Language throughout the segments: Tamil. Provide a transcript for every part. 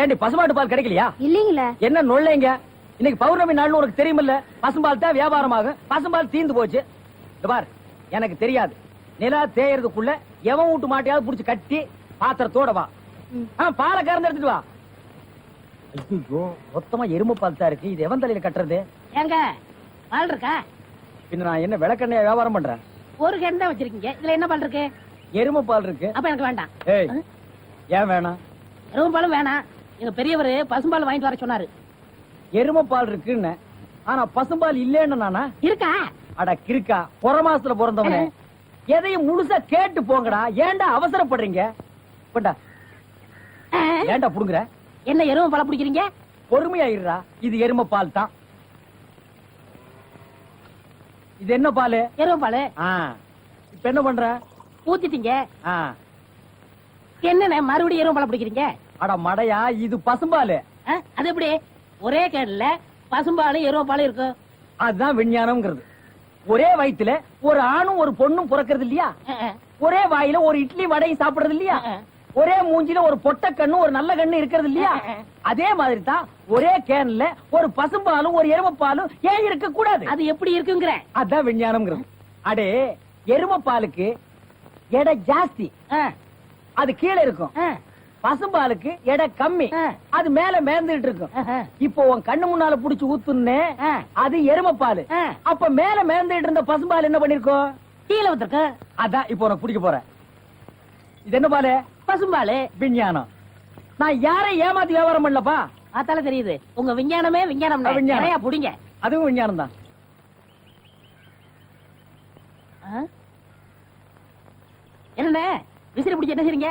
ஏண்டி பசுமாட்டு பால் கிடைக்கலையா? இல்லீங்களே. என்ன நொல்லைங்க? இன்னைக்கு பௌர்ணமி நாள்னு உனக்கு தெரியுமில்ல? பசும்பால் தான் வியாபாரமாகும் பசும்பால் தீந்து போச்சு. பார் எனக்கு தெரியாது. நிலா தேயறதுக்குள்ள எவன் வீட்டு மாட்டையாவது புடிச்சு கட்டி பாத்திரத்தோட வா. ஆ, பாலை கறந்து எடுத்துட்டு வா. ஐயோ மொத்தமா எருமை பால் தான் இருக்கு. இது எவன் தலையில கட்டுறது? ஏங்க பால் இருக்கா? பின்ன நான் என்ன விளக்கெண்ணைய வியாபாரம் பண்றேன்? ஒரு தான் வச்சிருக்கீங்க. இதுல என்ன பால் இருக்கு? எருமை பால் இருக்கு. அப்ப எனக்கு வேண்டாம். ஏய் ஏன் வேணாம்? எருமை பாலும் வேணாம். எங்க பெரியவர் பசும்பால் வாங்கிட்டு வர சொன்னாரு. எருமை பால் இருக்குன்னு. ஆனா பசும்பால் இல்லேன்னு நானா? இருக்கா? அட கிறுக்கா புற மாசத்துல பிறந்தவனே. எதையும் முழுசா கேட்டு போங்கடா. ஏன்டா அவசரப்படுறீங்க? கொண்டா. ஏன்டா புடுங்குற? என்ன எருமை பால் பிடிக்கிறீங்க? பொறுமையா இருடா இது எருமை பால் தான். இது என்ன பால்? எருமை பால். இப்ப என்ன பண்ற? ஊத்திட்டீங்க. ஆ. என்னண்ணே மறுபடியும் எருமை பால் பிடிக்கிறீங்க? அட மடையா இது பசும்பால். அது எப்படி? ஒரே கேன்ல பசும்பாலும் எருமை பாலும் இருக்கும் அதுதான் விஞ்ஞானம்ங்கிறது. ஒரே வயித்துல ஒரு ஆணும் ஒரு பொண்ணும் பிறக்கிறது இல்லையா. ஒரே வாயில ஒரு இட்லி வடையும் சாப்பிடுறது இல்லையா. ஒரே மூஞ்சில ஒரு பொட்ட கண்ணு ஒரு நல்ல கண்ணு இருக்கிறது இல்லையா. அதே மாதிரி தான் ஒரே கேன்ல ஒரு பசும்பாலும் ஒரு எருமைப்பாலும் ஏன் இருக்க கூடாது அது எப்படி இருக்குங்கிற? அதான் விஞ்ஞானம்ங்கிறது. அடே எருமைப்பாலுக்கு எடை ஜாஸ்தி. அது கீழே இருக்கும். பசும்பாலுக்கு எடை கம்மி. அது மேல மேர்ந்துட்டு இருக்கும். இப்போ உன் கண்ணு முன்னால புடிச்சு ஊத்துனே ஆ. அது எருமைப்பாலு. ஆ. அப்ப மேல மேர்ந்துட்டு இருந்த பசும்பால் என்ன பண்ணிருக்கோம் கீழே வந்திருக்கு அதான் இப்போ உனக்கு பிடிக்க போறேன். இது என்ன பாலு? பசும்பாலு. விஞ்ஞானம். நான் யாரை ஏமாத்தி வியாபாரம் பண்ணலப்பா. பார்த்தாலே தெரியுது. உங்க விஞ்ஞானமே விஞ்ஞானம். நிறைய புடிங்க. அதுவும் விஞ்ஞானம் தான். ஆ? என்னண்ணே? விசிறி பிடிச்சி என்ன செய்றீங்க?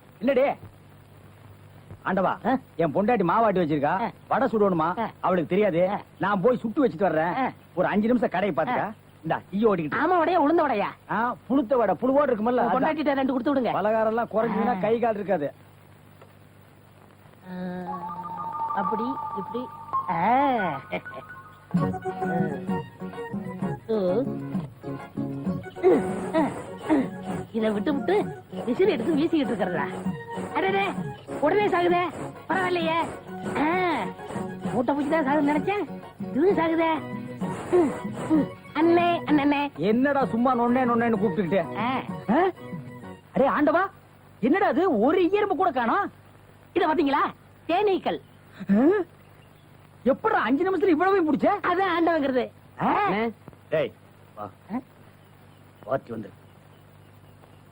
இல்லடே ஆண்டவா. என் பொண்டாட்டி மாவாட்டி வச்சிருக்கா. வடை சுடணுமா. அவளுக்கு தெரியாது. நான் போய் சுட்டு வச்சிட்டு வர்றேன். ஒரு அஞ்சு நிமிஷம் கடையை பாத்துக்க இந்த ஈ ஓடிக்கிட்டு ஆமா உடைய உளுந்த உடையா ஆ, புழுத்த வடை புழுவோடு இருக்குமல்ல அதான். கொண்டாட்டிட்ட ரெண்டு கொடுத்து விடுங்க பலகாரம் எல்லாம் குறைஞ்சுன்னா ஆ. கை கால் இருக்காது அப்படி இப்படி ஆ. இத விட்டு விட்டு விசிறி எடுத்து வீசிக்கிட்டு இருக்கிறதா? அடடே உடனே சாகுதே. பரவாயில்லையே. ஆ, மூட்டை பூச்சி தான் சாகுது நினைச்சேன். இது சாகுதே. அண்ணே அண்ணே என்னடா சும்மா நொண்ணே நொண்ணேன்னு கூப்பிட்டுக்கிட்டே? அடே ஆண்டவா என்னடா அது? ஒரு ஈரம்பு கூட காணோம்? இத பாத்தீங்களா தேனீக்கள். எப்படா அஞ்சு நிமிஷத்துல இவ்வளவு பிடிச்ச? அதான் ஆண்டவங்கிறது. டேய் வா. வாத்தி வந்து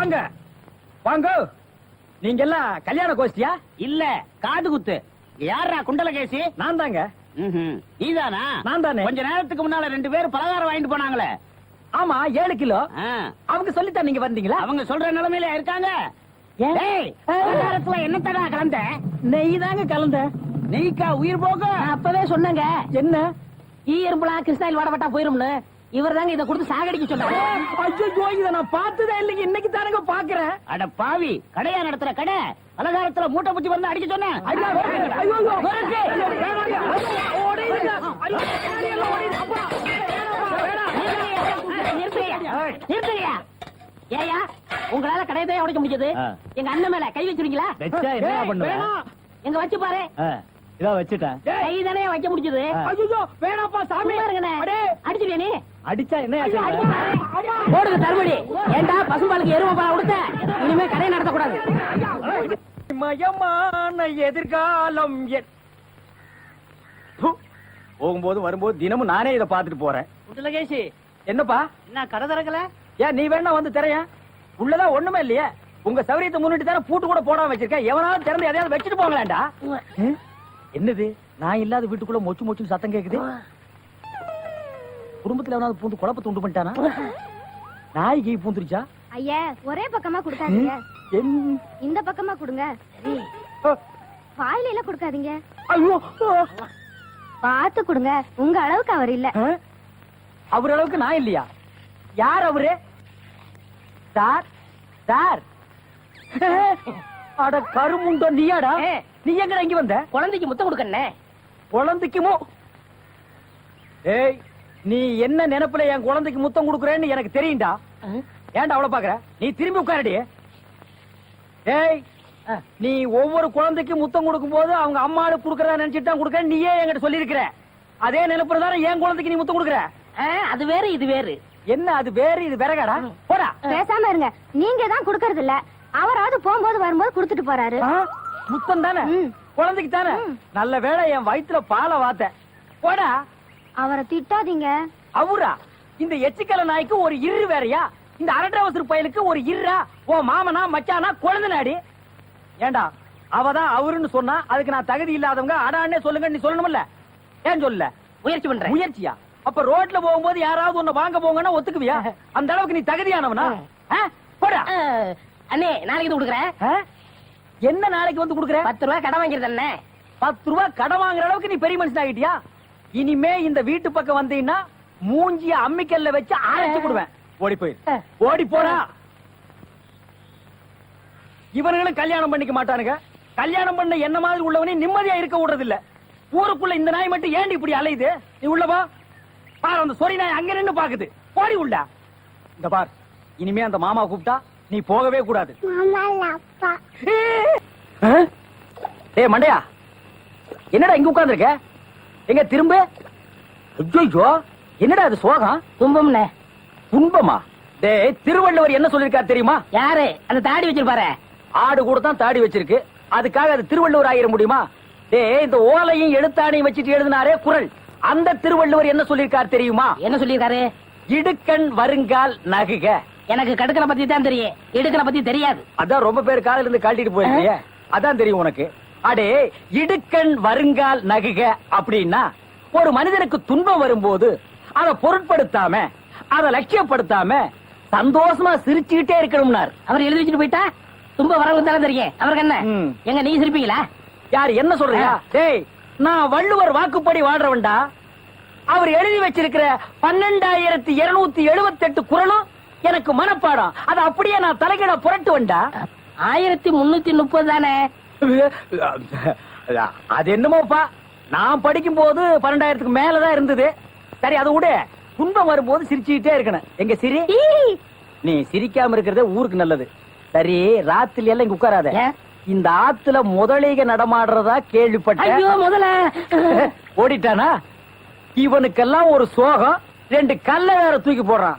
வாங்க. வாங்க. நீங்க எல்லாம் கல்யாண கோஷ்டியா? இல்ல காது குத்து. யாரா குண்டலகேசி? நான் தாங்க. நீதானா? நான் தானே. கொஞ்ச நேரத்துக்கு முன்னால ரெண்டு பேரும் பலகாரம் வாங்கிட்டு போனாங்களே. ஆமா ஏழு கிலோ. அவங்க சொல்லித்தான் நீங்க வந்தீங்களா? அவங்க சொல்ற நிலைமையில இருக்காங்க. என்னத்தடா கலந்த நெய் தாங்க கலந்த நெய்க்கா உயிர் போக அப்பவே சொன்னேங்க. என்ன? ஈ எறும்புலாம் கிருஷ்ணாயில் வாடப்பட்டா போயிரும்னு. இவர் தாங்க இதை கொடுத்து சாகடிக்க சொன்னாரு ஐயோ இத நான் பார்த்ததே இல்லைங்க இன்னைக்கு தானங்க பாக்குறேன் அட பாவி கடையா நடத்துற கடை பலகாரத்துல மூட்டை பூச்சி வந்து அடிக்க சொன்னேன் ஏயா உங்களால கடையதான் உடைக்க முடிஞ்சது. எங்க அண்ணன் மேல கை வச்சிருக்கீங்களா. எங்க வச்சு பாரு இதான் வச்சுட்டேன். ஏய், கை தானே வைக்க முடிஞ்சது. ஐயோ, வேணாம்ப்பா, சாமி. நீ? அடிச்சா என்ன. போடுங்க தருமடி. ஏண்டா பசும்பாலுக்கு எருமை பால் கொடுத்த? இனிமே கடையை நடத்தக்கூடாது. மயமான எதிர்காலம். போகும்போது வரும்போது தினமும் நானே இதை பார்த்துட்டு போறேன். முத்துலகேஷி என்னப்பா? என்ன கடை திறக்கல? ஏன் நீ வேணா வந்து திரையன் உள்ளதான் ஒண்ணுமே இல்லையே. உங்க சௌரியத்தை முன்னிட்டு தானே பூட்டு கூட போடாம வச்சிருக்கேன். எவனாவது திறந்து எதையாவது வச்சுட்டு போங்களேன்டா என்னது? நான் இல்லாத வீட்டுக்குள்ள மொச்சு மொச்சு சத்தம் கேக்குது? குடும்பத்துல எவனாவது பூந்து குழப்பத்தை உண்டு பண்ணிட்டானா? நாய்க்கு பூந்துருச்சா? ஐயா ஒரே பக்கமா கொடுக்காதீங்க. இந்த பக்கமா கொடுங்க. வாயில எல்லாம் கொடுக்காதீங்க. ஐயோ பார்த்து கொடுங்க. உங்க அளவுக்கு அவர் இல்ல? அவர் அளவுக்கு நான் இல்லையா? யார் அவரு? Sir sir. அட கருமுண்டோ நீயாடா. நீ எங்கடா இங்க வந்த? குழந்தைக்கு முத்தம் கொடுக்கண்ணே. குழந்தைக்குமோ ஏய் நீ என்ன நினைப்புல என் குழந்தைக்கு முத்தம் கொடுக்குறேன்னு எனக்கு தெரியும்டா. ஏன்டா அவ்வளவு பாக்குற? நீ திரும்பி உட்காரடி. ஏய் நீ ஒவ்வொரு குழந்தைக்கு முத்தம் கொடுக்கும் போது அவங்க அம்மாடு குடுக்கறதா நினைச்சிட்டு தான் கொடுக்க நீயே என்கிட்ட சொல்லியிருக்கிற. அதே நினைப்புல தானே என் குழந்தைக்கு நீ முத்தம் கொடுக்குற. அது வேறு இது வேறு. என்ன அது வேறு இது விறகாடா? போடா. பேசாம இருங்க. நீங்க தான் கொடுக்கறது இல்ல அவராவது போகும்போது வரும்போது கொடுத்துட்டு போறாரு? முத்தம் தானே. குழந்தைக்கு தானே? நல்ல வேளை என் வயித்துல பாலை வாத்த. போடா. அவரை திட்டாதீங்க. அவுரா இந்த எச்சிக்கல நாய்க்கு ஒரு இரு வேறயா? இந்த அரட்டவசர் பயலுக்கு ஒரு இருரா ஓ மாமனா மச்சானா குழந்தை நாடி ஏண்டா அவதான் அவருன்னு சொன்னா அதுக்கு நான் தகுதி இல்லாதவங்க அடான்னே சொல்லுங்க நீ சொல்லணும்ல? ஏன் சொல்லல? முயற்சி பண்றேன். முயற்சியா? அப்ப ரோட்ல போகும்போது யாராவது உன்னை வாங்க போங்கன்னா ஒத்துக்குவியா? அந்த அளவுக்கு நீ தகுதியானவனா? ஆ? போடா. ஆ, அண்ணே நாளைக்கு இது கொடுக்குறேன். ஆ? என்ன நாளைக்கு வந்து குடுக்குற? பத்து ரூபாய் கடன் வாங்கிருது அண்ணே. பத்து ரூபாய் கடன் வாங்குற அளவுக்கு நீ பெரிய மனுஷன் ஆகிட்டியா? இனிமே இந்த வீட்டு பக்கம் வந்தீங்கன்னா மூஞ்சிய அம்மிக்கல்ல வச்சு அரைச்சு விடுவேன் ஓடி போய். ஓடி போடா. இவனுங்களும் கல்யாணம் பண்ணிக்க மாட்டானுங்க. கல்யாணம் பண்ண என்ன மாதிரி உள்ளவனே நிம்மதியா இருக்க விடுறது இல்ல ஊருக்குள்ள இந்த நாய் மட்டும் ஏண்டி இப்படி அலையுது? நீ உள்ள வா பாரு அந்த சொறி நாய் அங்க நின்னு பாக்குது. போடி உள்ள. இந்த பார். இனிமே அந்த மாமா கூப்பிட்டா நீ போகவே கூடாது? டேய் மண்டையா? என்னடா இங்க உட்கார்ந்திருக்க? எங்க திரும்ப? ஐயோ என்னடா அது சோகம்? துன்பம்ண்ணே துன்பமா? டேய் திருவள்ளுவர் என்ன சொல்லிருக்காரு தெரியுமா? யாரு? அந்த தாடி வச்சிருப்பாரு. ஆடு கூட தான் தாடி வச்சிருக்கு. அதுக்காக அது திருவள்ளுவர் ஆயிர முடியுமா? டேய் இந்த ஓலையும் எழுத்தாணையும் வச்சுட்டு எழுதினாரே குரல். அந்த திருவள்ளுவர் என்ன சொல்லிருக்காரு தெரியுமா? என்ன சொல்லியிருக்காரு இடுக்கண் வருங்கால் நகுக. எனக்கு கடுக்கனை பத்தி தான் தெரியும். இடுக்கனை பத்தி தெரியாது. அதான் ரொம்ப பேர் காலையில இருந்து காட்டிட்டு போயிருக்கீங்க. அதான் தெரியும் உனக்கு. அடே இடுக்கண் வருங்கால் நகுக அப்படின்னா ஒரு மனிதனுக்கு துன்பம் வரும்போது அதை பொருட்படுத்தாம அதை லட்சியப்படுத்தாம சந்தோஷமா சிரிச்சுக்கிட்டே இருக்கணும்னார். அவர் எழுதி வச்சுட்டு போயிட்டா? துன்ப வரவு தானே தெரியும். அவருக்கு என்ன. எங்க நீ சிரிப்பீங்களா? யார் என்ன சொல்றியா? டேய் நான் வள்ளுவர் வாக்குப்படி வாழ்றவன்டா. அவர் எழுதி வச்சிருக்கிற பன்னெண்டாயிரத்தி இருநூத்தி எழுபத்தி எட்டு குரலும் எனக்கு மனப்பாடம் அதை அப்படியே நான் தலைகீழ புரட்டுவன்டா ஆயிரத்தி முன்னூத்தி முப்பது தானே? அது என்னமோப்பா? நான் படிக்கும் போது பன்னெண்டாயிரத்துக்கு மேலதான் இருந்தது. சரி அதை விட. துன்பம் வரும்போது சிரிச்சுக்கிட்டே இருக்கணும். எங்க சிரி? நீ சிரிக்காம இருக்கிறதே ஊருக்கு நல்லது. சரி ராத்திரி எல்லாம் இங்க உட்காராத? இந்த ஆத்துல முதலீக நடமாடுறதா கேள்விப்பட்டேன் ஐயோ முதல்ல ஓடிட்டானா? இவனுக்கெல்லாம் ஒரு சோகம். ரெண்டு கல்ல வேற தூக்கி போடுறான்.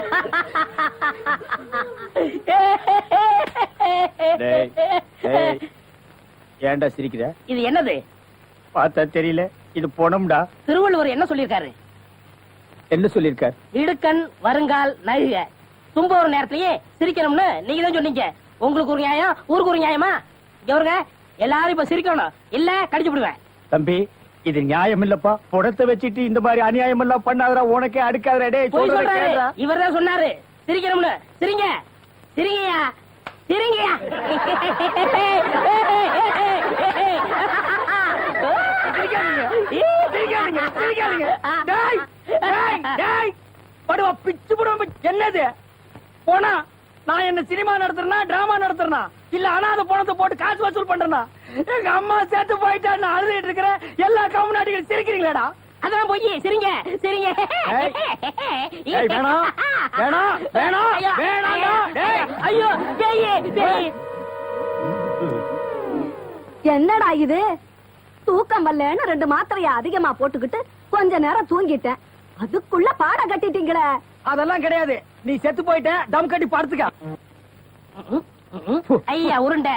ஏன்டா சிரிக்கிற? இது என்னது? பார்த்தா தெரியல. இது பொணம்டா. திருவள்ளுவர் என்ன சொல்லியிருக்காரு? என்ன சொல்லிருக்கார் இடுக்கண் வருங்கால் நகுக தும்ப ஒரு நேரத்திலேயே சிரிக்கணும்னு நீங்க தான் சொன்னீங்க. உங்களுக்கு ஒரு நியாயம் ஊருக்கு ஒரு நியாயமா? இங்க வருங்க எல்லாரும் இப்ப சிரிக்கணும். இல்ல கடிச்சு விடுவேன். தம்பி இது நியாயம் இல்லப்பா புடத்தை வச்சிட்டு இந்த மாதிரி அநியாயம் எல்லாம் பண்ணாதடா உனக்கே சொல்றாரு. கேளுடா. இவர் தான் சொன்னாரு சிரிக்கணும்னு சிரிங்க. சிரிங்கயா சிரிங்கயா என்னது? போனா நான் என்ன சினிமா நடத்துறனா டிராமா நடத்துறனா? இல்ல அனாதை பணத்தை போட்டு காசு வசூல் பண்றேனா? எங்க அம்மா சேர்த்து போயிட்டா நான் அழுதுட்டு இருக்கிறேன். எல்லா கம்முனாட்டிகள் சிரிக்கிறீங்களாடா? அதான் போய் சிரிங்க சிரிங்க. ஏய், வேணாம், வேணாம், வேணாம், ஐயோ, என்னடா இது? தூக்கம் வரலன்னு ரெண்டு மாத்திரைய அதிகமா போட்டுக்கிட்டு கொஞ்ச நேரம் தூங்கிட்டேன். அதுக்குள்ள பாட கட்டிட்டீங்களே. அதெல்லாம் கிடையாது. நீ செத்து போயிட்ட தம் கட்டி படுத்துக்க. ஐயா உருண்டை.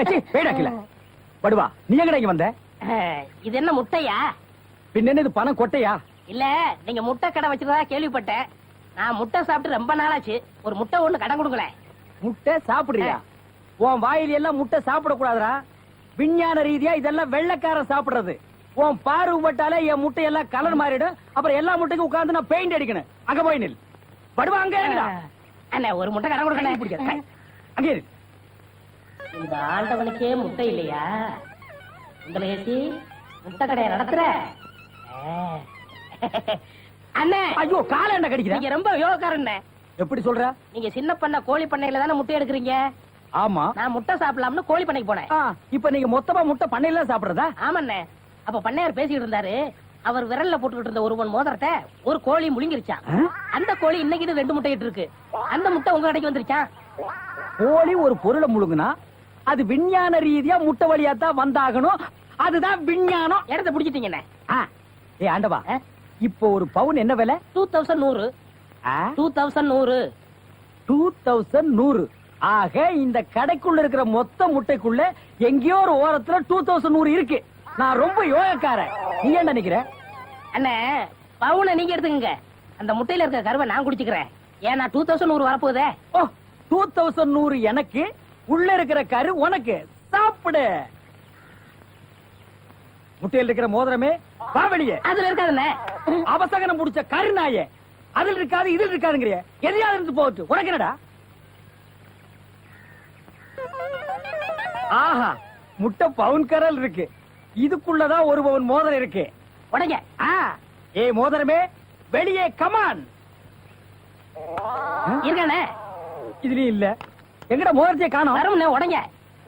ஏச்சி, வேடாக்கில படுவா. நீ எங்கடா இங்க வந்த? இது என்ன முட்டையா? பின்ன என்ன இது பணம் கொட்டையா? இல்ல நீங்க முட்டை கடை வச்சிருந்தா கேள்விப்பட்டேன். நான் முட்டை சாப்பிட்டு ரொம்ப நாளாச்சு. ஒரு முட்டை ஒண்ணு கடன் கொடுங்களேன் முட்டை சாப்பிடுறியா? உன் வாயில எல்லாம் முட்டை சாப்பிட கூடாதுடா விஞ்ஞான ரீதியா இதெல்லாம் வெள்ளைக்காரன் சாப்பிடுறது. உன் பார்வை பட்டாலே என் முட்டை எல்லாம் கலர் மாறிடும். அப்புறம் எல்லா முட்டைக்கும் உட்கார்ந்து நான் பெயிண்ட் அடிக்கணும். அங்க போய் நில். படுவா அங்க இருடா. அண்ணே ஒரு முட்டை கடன் கை கொடுக்கணும் பிடிக்காத. அங்க இந்த ஆண்டவனுக்கே முட்டை இல்லையா? உங்களை ஏசி முட்டை கடையை நடத்துற. அண்ணே ஐயோ காலை என்ன கடிக்கிற? நீங்க ரொம்ப யோகக்காரண்ணே. எப்படி சொல்ற? நீங்க சின்ன பண்ண கோழி பண்ணையில தானே முட்டை எடுக்கிறீங்க? ஆமா. நான் முட்டை சாப்பிடலாம்னு கோழி பண்ணைக்கு போனேன். இப்ப நீங்க மொத்தமா முட்டை பண்ணையில சாப்பிடுறதா? ஆமாண்ணே. அப்ப பண்ணையார் பேசிக்கிட்டு இருந்தாரு. அவர் விரல்ல போட்டுக்கிட்டு இருந்த ஒரு பொன் மோதிரத்தை ஒரு கோழி முழுங்கிருச்சான்? அந்த கோழி இன்னைக்கு ரெண்டு முட்டை இருக்கு. அந்த முட்டை உங்க கடைக்கு வந்துருச்சான் கோழி ஒரு பொருளை முழுங்குனா அது விஞ்ஞான ரீதியா முட்டை வழியா தான் வந்தாகணும். அதுதான் விஞ்ஞானம். இடத்த பிடிச்சிட்டீங்கண்ணே ஏய் ஆண்டவா இப்போ ஒரு பவுன் என்ன விலை? டூ தௌசண்ட் நூறு. டூ தௌசண்ட் நூறு. டூ தௌசண்ட் நூறு. ஆக இந்த கடைக்குள்ள இருக்கிற மொத்த முட்டைக்குள்ள எங்கேயோ ஒரு ஓரத்துல டூ தௌசண்ட் நூறு இருக்கு. நான் ரொம்ப யோகக்காரன். நீ என்ன நினைக்கிற அண்ணே பவுனை நீங்க எடுத்துக்கங்க. அந்த முட்டையில இருக்க கருவை நான் குடிச்சுக்கிறேன். ஏன்னா டூ தௌசண்ட் நூறு வரப்போகுதே. ஓ டூ தௌசண்ட் நூறு எனக்கு உள்ள இருக்கிற கரு உனக்கு. சாப்பிடு. முட்டையில் இருக்கிற மோதிரமே வா வெளியே. அதுல இருக்காதுண்ணே. அவசகனம் முடிச்ச கருநாயே அதில் இருக்காது இதில் இருக்காதுங்கிறிய. எதையாவது இருந்து போட்டு உனக்கு என்னடா? ஆஹா முட்டை பவுன் கரல் இருக்கு. இதுக்குள்ளதான் ஒரு பவுன் மோதிரம் இருக்கு. உடைங்க. ஏய் மோதிரமே வெளியே கமான் இருக்கானே இதுலயும் இல்ல. எங்கடா மோதிரத்தையே காணோம். வரும்ண்ணே உடைங்க.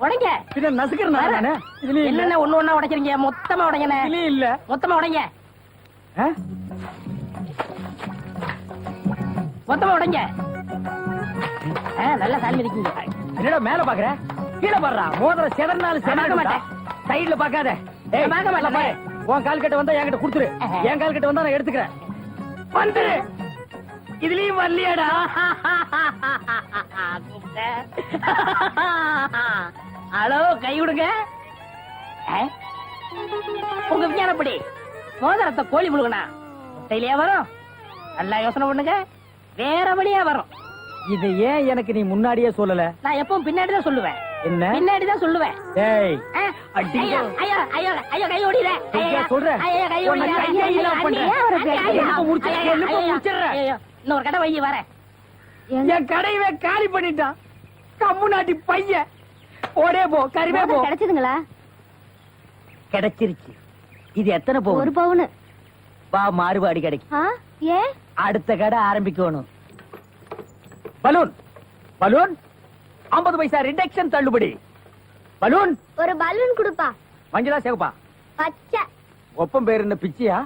உடைங்க. பின்ன நசுக்கிறேன் நானு இதுலயும் இல்ல. என்னென்ன ஒண்ணு ஒண்ணா உடைக்கிறீங்க? மொத்தமா உடைங்கண்ணே. இதுலயும் இல்ல. மொத்தமா உடைங்க? மொத்தமா உடைங்க. நல்லா சாமி இருக்கீங்க என்னடா மேல பாக்குற? கீழே பாடுறா. மோதிரம் செதறினாலும் செதறி மாட்டேன். சைடுல பாக்காத உன் கால் கிட்ட வந்தா என்கிட்ட கொடுத்துரு. என் கால் கிட்ட வந்தா நான் எடுத்துக்கிறேன். வந்துரு. இதுலயும் வரலையாடா. ஹலோ கை விடுங்க? உங்க விஞ்ஞானப்படி மோதிரத்தை கோழி முழுகனா முட்டையிலேயே வரும். நல்லா யோசனை பண்ணுங்க. வேற வழியா வரும். இது ஏன் எனக்கு நீ முன்னாடியே சொல்லல? நான் எப்பவும் பின்னாடி தான் சொல்லுவேன். என்ன? பின்னாடி தான் சொல்லுவேன். ஏய் ஆ? அடிங்க. ஐயோ ஐயோ ஐயோ ஐயோ கை ஓடிற ஐயா, சொல்றேன். ஐயோ கை உன்னை ஓடிற கையை இல்லாம பண்றேன். எலும்பை முடிச்சு- எலும்பை முடிச்சிடுறேன். இன்னொரு கடை வை வரேன். என் கடையவே காலி பண்ணிட்டான். கம்மு நாட்டி பையன். ஓடே போ கருவே போ. கிடைச்சதுங்களா? கிடைச்சிருச்சு. இது எத்தனை ஒரு போகும் பவுனு. வா மாறுபாடு கிடைக்கும். அடுத்த கடை ஆரம்பிக்கணும். பலூன். பலூன்? 50 பைசா ரிடக்ஷன் தள்ளுபடி. பலூன்? ஒரு பலூன் கொடுப்பா. மஞ்சளா சேவப்பா? பச்சை. ஒப்பம் பேர் என்ன பிச்சியா?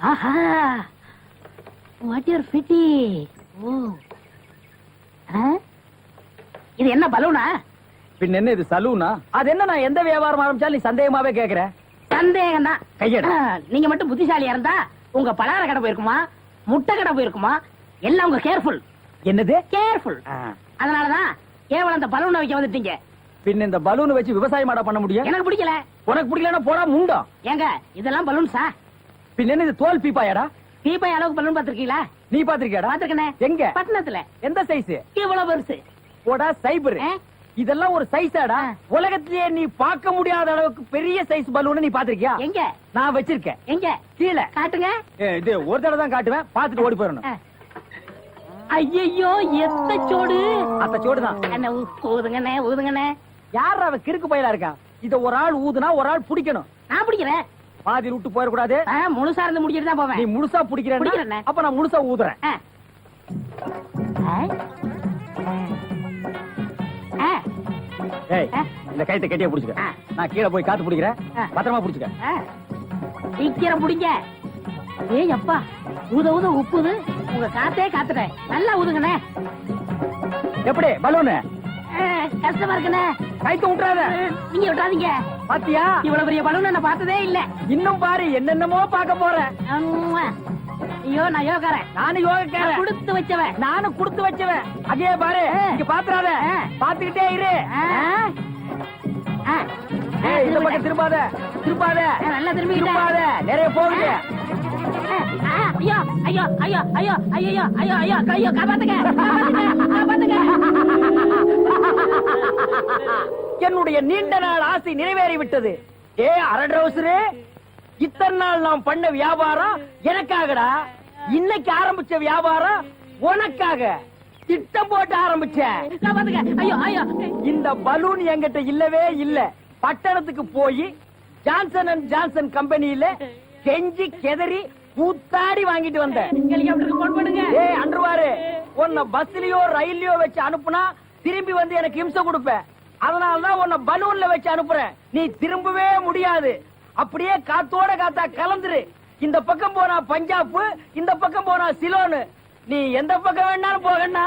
ஆஹா. வாட் யூர் ஃபிட்டி ஓ. ஆ? இது என்ன பலூனா? பின் என்ன இது சலூனா? அது என்ன நான் எந்த வியாபாரம் ஆரம்பிச்சாலும் நீ சந்தேகமாவே கேக்குற? சந்தேகம் தான் கையெடு. நீங்க மட்டும் புத்திசாலியா இருந்தா உங்க பலகார கடை போயிருக்குமா முட்டை கடை போயிருக்குமா எல்லாம் உங்க கேர்ஃபுல் என்னது? கேர்ஃபுல். அதனாலதான் கேவலம் அந்த பலூனை வைக்க வந்துட்டீங்க. பின் இந்த பலூன் வச்சு விவசாயம் ஆட பண்ண முடியும்? எனக்கு பிடிக்கல. உனக்கு பிடிக்கலன்னா போடா முண்டம் ஏங்க இதெல்லாம் பலூன்ஸா பின் என்ன இது தோல் பீப்பாயாடா? தீபாய் அளவுக்கு பலூன் பாத்திருக்கீங்களா நீ பாத்திருக்கியாடா பாத்திருக்கனே எங்க? பட்டணத்துல. எந்த சைஸ் இவ்வளவு பெருசு. போடா சைபர்? இதெல்லாம் ஒரு சைஸாடா. உலகத்திலேயே நீ பார்க்க முடியாத அளவுக்கு பெரிய சைஸ் பலூன் நீ பாத்திருக்கியா எங்க? நான் வச்சிருக்கேன். எங்க? கீழே. காட்டுங்க. இது ஒரு தடவை தான் காட்டுவேன். பாத்துட்டு ஓடி போயிடணும். ஐயோ எத்த சோடு? அத்த சோடுதான் அண்ணே ஊ- ஊதுங்கண்ணே ஊதுங்கண்ணே. யார் அவ கிறுக்கு பயிலா இருக்கான் இத ஒரு ஆள் ஊதுனா ஒரு ஆள் பிடிக்கணும். நான் பிடிக்கிறேன். பாதி விட்டு போயிடக்கூடாது. முழுசா இருந்து முடிச்சிட்டு தான் நீ முழுசா பிடிக்கிறேனே. அப்ப நான் முழுசா ஊதுறேன். இந்த கைத்தை கட்டியா புடிச்சுக்க. நான் கீழே போய் காத்து பிடிக்கிறேன். பத்திரமா புடிச்சுக்க. சீக்கிரம் பிடிங்க. ஏய் அப்பா ஊத ஊத உப்புது. உங்க காத்தே காத்துட்டேன். நல்லா ஊதுங்கண்ணே எப்படி பலூனு? கஷ்டமா இருக்குண்ணே கைத்த விட்டுறாத நீங்க விட்டாதீங்க பாத்தியா? இவ்வளவு பெரிய பலூன் நான் பார்த்ததே இல்ல. இன்னும் பாரு என்னென்னமோ பார்க்க போறேன் அம்மா. ஐயோ நான் யோகாரன். நானும் யோகக்காரன். கொடுத்து வச்சவன். நானும் கொடுத்து வச்சவன். அங்கே பாரு. இங்க பாத்துறாத. பாத்துக்கிட்டே இரு. இந்த பக்கம். திரும்பாத. திரும்பாத. நல்லா திரும்பிக்கிட்டேன். திரும்பாத. நிறைய போகுது. ஐயோ ஐயோ ஐயோ ஐயோ ஐயோ ஐயோ ஐயோ ஐயோ காப்பாத்துங்க காப்பாத்துங்க என்னுடைய நீண்ட நாள் ஆசை நிறைவேறி விட்டது ஏ அரட்ரவுசரு இத்தனை நாள் நாம் பண்ண வியாபாரம் எனக்காகடா. இன்னைக்கு ஆரம்பிச்ச வியாபாரம் உனக்காக. திட்டம் போட்டு ஐயோ. இந்த பலூன் என்கிட்ட இல்லவே இல்ல. பட்டணத்துக்கு போய் ஜான்சன் அண்ட் ஜான்சன் கம்பெனியில கெஞ்சி கெதறி கூத்தாடி வாங்கிட்டு வந்தேன். ஏய் அன்றுவாரு உன்னை பஸ்லயோ ரயில்லயோ வச்சு அனுப்புனா திரும்பி வந்து எனக்கு இம்சை கொடுப்ப. அதனாலதான் உன்னை பலூன்ல வச்சு அனுப்புறேன். நீ திரும்பவே முடியாது. அப்படியே காத்தோட காத்தா கலந்துரு. இந்த பக்கம் போனா பஞ்சாப் இந்த பக்கம் போனா சிலோனு. நீ எந்த பக்கம் வேணாலும் போகண்ணா.